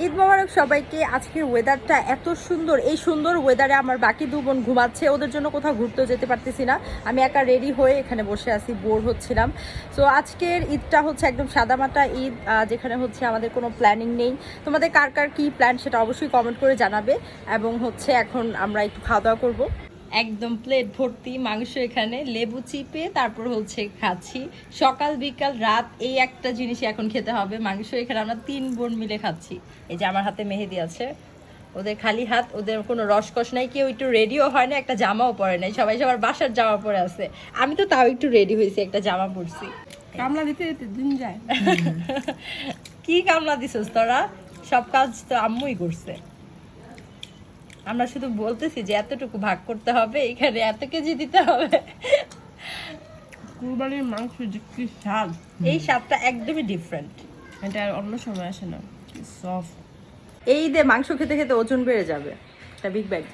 ঈদ মোবারক সবাইকে। আজকের ওয়েদারটা এত সুন্দর। এই সুন্দর ওয়েদারে আমার বাকি দু বোন ঘুমাচ্ছে। ওদের জন্য কোথাও ঘুরতেও যেতে পারতেছি না। আমি একা রেডি হয়ে এখানে বসে আছি বোর হচ্ছিলাম। সো আজকের ঈদটা হচ্ছে একদম সাদামাটা ঈদ যেখানে হচ্ছে আমাদের কোনো প্ল্যানিং নেই। তোমাদের কার কার কী প্ল্যান সেটা অবশ্যই কমেন্ট করে জানাবে। এবং হচ্ছে এখন আমরা একটু খাওয়া দাওয়া করব। একদম প্লেট ভর্তি মাংস এখানে লেবু চিপে তারপর হচ্ছে খাচ্ছি। সকাল বিকাল রাত এই একটা জিনিসই এখন খেতে হবে। মাংস এখানে আমরা তিন বোন মিলে খাচ্ছি। এই যে আমার হাতে মেহেদি আছে। ওদের খালি হাত ওদের কোনো রসকস নাই কেউ একটু রেডিও হয় না একটা জামাও পরে নাই। সবাই সবার বাসার জামা পরে আছে। আমি তো তাও একটু রেডি হয়েছি একটা জামা পরছি। কামলা দিতে দিতে দিন যায়। কি কামলা দিছিস তোরা? সব কাজ তো আম্মুই করছে। আমরা শুধু বলতেছি যে এতটুকু ভাগ করতে হবে এখানে এত কেজি দিতে হবে। কুরবানির মাংস যে কি স্বাদ। এই স্বাদটা একদমই ডিফারেন্ট এটা আর অন্য সময় আসে না। সফট এই দে মাংস খেতে খেতে ওজন বেড়ে যাবে এটা বিগ ব্যাগ